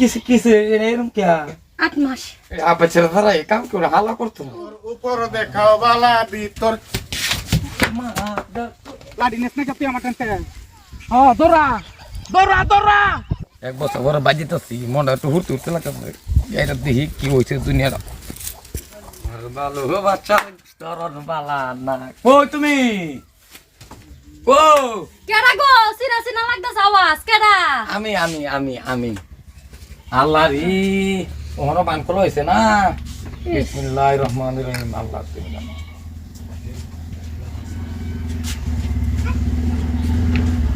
কিসে কিসে এরকম কে আট মাস। আবার ছেড়ে তারা এই কাম করে হালা করতো? না উপর দেখাও বালা ভিতর লাডি নেস না তুই আমার টানতে হ্যাঁ দৌড়া দৌড়া দৌড়া। এক বছর পরে বাজিতেছি মনটা একটু হুড়তে হুড়তে লাগতেছে এটা দেখি কি হয়েছে দুনিয়াটা ভালো হো বাচ্চা তোর বালা না। কই তুমি? কো কেডা গো? সিনা সিনা লাগতাছে আওয়াজ কেডা? আমি আমি আমি আমি। আল্লাহ রে বান কল হয়েছে না? বিসমিল্লাহির রহমানির রহিম। আল্লাহ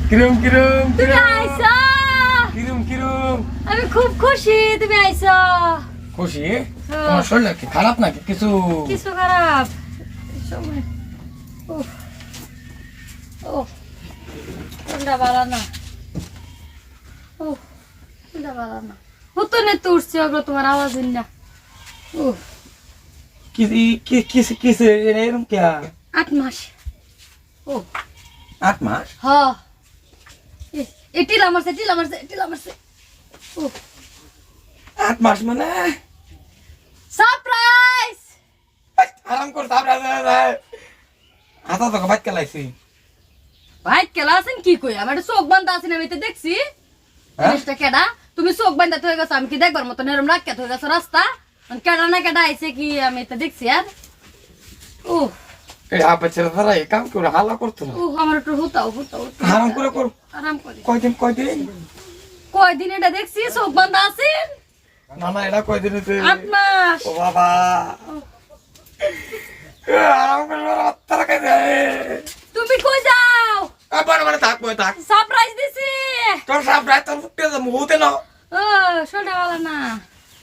কিরম কিরম তুমি কিরম? আইছো কিরম কিরম? আমি খুব খুশি তুমি আইছো খুশি? তোমার শরীর কি খারাপ নাকি? কিছু? কিছু খারাপ। উফ। ঠান্ডা না? উফ। ঠান্ডা না? হতো না তো উঠছে ওগুলো তোমার আওয়াজ না। উফ। কি কি এরকম কে আট মাস। ও আট হ। আট মানে? সারপ্রাইজ! আরাম কর তারপরে হাতা তো বাইক কেলাইছি। ভাই কেলা আছেন কি কই? আমার চোখ বান্ধা আছেন আমি তো দেখছি। হ্যাঁ? জিনিসটা কেডা? তুমি চোখ বান্ধা হয়ে গেছো আমি কি দেখবার মতো এরম রাখ হয়ে গেছো রাস্তা কেডা না কেডা আইছে কি আমি তো দেখছি আর ও এই আবার ছেড়ে তারা এই কাম করে হালা করতো না? ও আমার একটু হুতাও হুতাও হুতাও। আরাম করে কর আরাম করে কয়দিন কয়দিন? কয়দিন এটা দেখছি চোখ বান্ধা আছেন না না এটা কয়দিন হইছে? আট মাস। ও বাবা। আরাম করে তারা তুমি কই যাও। আবার মানে থাক থাক। তোর সাপ রাত তোর ফুটে যাব হতে না ও শোনা ভালো না।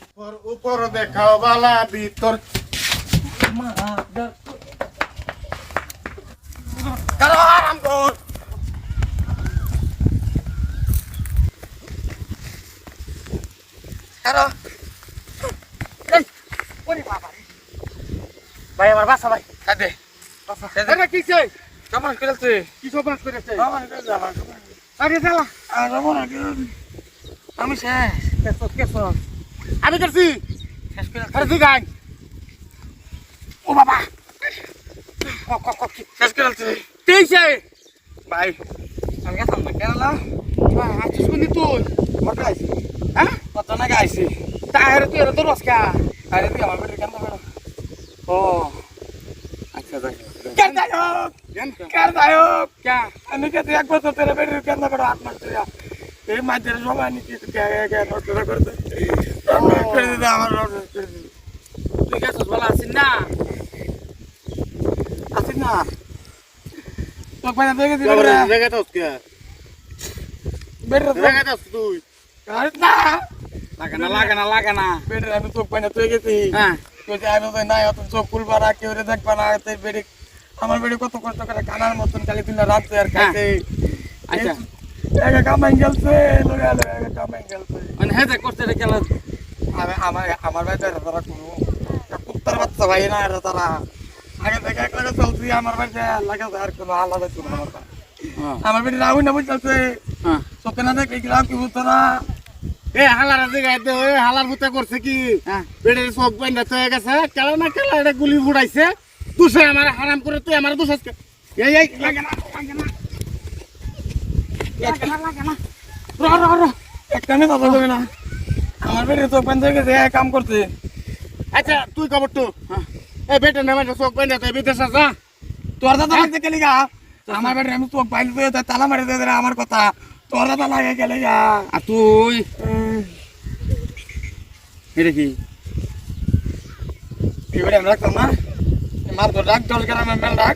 উপর উপর দেখাও বালা ভিতর। কারও আরাম কর? কারও ভাই আমার বাসা ভাই। কাদে আরে কিছে কি সব করেছে আরে চালা। আর কেমন খেলছে আমি শেষ। কেসো কেসো আমি করছি। শেষ করে আরে তুই গান ও বাবা। ক ক ক কি? শেষ খেলছে তেইছে ভাই আমি গেছিলাম না কেরালা আছিস কোনি তুই? কত আইসি হ্যাঁ? কত নাকি আইসি তাহের তুই এর তো রসকা আরে তুই আমার বেটির কেন বেড়ো ও আচ্ছা যাই কেন দায়ক কার দায়ক আমি কে এক বছর তোর বেড়ো আট মাস তুই এই মাঝের সময় নিচ্ছি তুই কে কে নষ্ট করতে করে দিতে আমার নষ্ট করে দিতে। তুই গেছিস বলা আছিস না? দেখে দিল তুই। লাগে না লাগে না লাগে না। বেটির আমি তুই গেছি হ্যাঁ। তুই আমি নাই অত চোখ খুলবা না কেউ দেখবা না বেটি আমার বাড়ি কত কষ্ট করে কানার মতন খালি দিন রাত আর খাইছে আচ্ছা। একা কামাই গেলছে লোক আলো একা কামাই গেলছে। মানে হেতে করতে রে গেল আমার আমার বাড়িতে তারা কোনো কুত্তার বাচ্চা ভাই না এরা তারা আগে থেকে এক লাগে চলছি আমার বাড়িতে লাগে আর কোনো আলাদা কোনো আমার রাহুল না হ্যাঁ। চোখে না গ্রাম কি বুঝতো না? এ হালার এ হালার ভূতে করছে কি? বেড়ে চোখ বাইন্দা হয়ে গেছে। কেলা না কেলা এটা গুলি ফুটাইছে। তুই আমার হারাম করে তুই আমার দুসাজ এই এই লাগে না লাগে না। লাগে না লাগে না। র র র। একটা নেই কথা বলবে না। আমার বেটি চোখ বান্ধে গেছে এক কাম করছে। আচ্ছা তুই খবর তো। এ বেটে না বেটে চোখ বাইন্দা তুই বিদেশ যা তোর দাদা লাগতে গেলি গা? আমার বেটি আমি চোখ বাইলে দিয়ে তালা মারি দিয়ে আমার কথা। তোর দাদা লাগে গেলে গা? আর তুই? এটা কি? এবারে আমি রাখতাম না মার তো ডাক জল কেন মেল ডাক?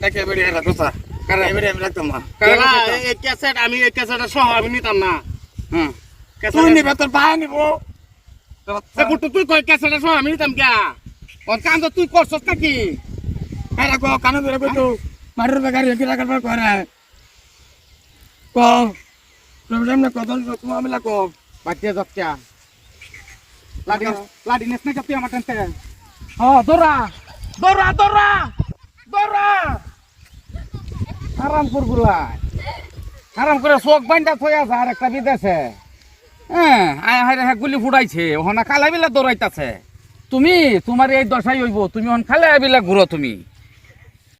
দেখে এবারে এরা কথা কারণ এবারে আমি রাখতাম না। এই ক্যাসেট আমি এই ক্যাসেটটা সহ আমি নিতাম না। হ্যাঁ তুই নিবে তোর পায়ে নিব। তুই কই ক্যাসেটটা সহ আমি নিতাম কে? ওর কাম তো তুই করছস নাকি কারা কো কানে ধরে কই তো মারের বেকার একই রাখার পর করে। ক? প্রবলেম না আমি লাগো বাচ্চা দক্কা লাডি লাডি নেস না তুই আমার টেনতে হ্যাঁ দৌড়া দৌড়া দৌড়া দৌড়া। আরাম করগুলা আরাম করে চোখ বান্ধা থই আছে আর একটা বিদেশে। হ্যাঁ আয়, হায় গুলি ফুটাইছে। ওখানে কালাই বিলা দৌড়াইতাছে। তুমি, তোমার এই দশাই হইব। তুমি ওখান খালে বিলা ঘুরো তুমি।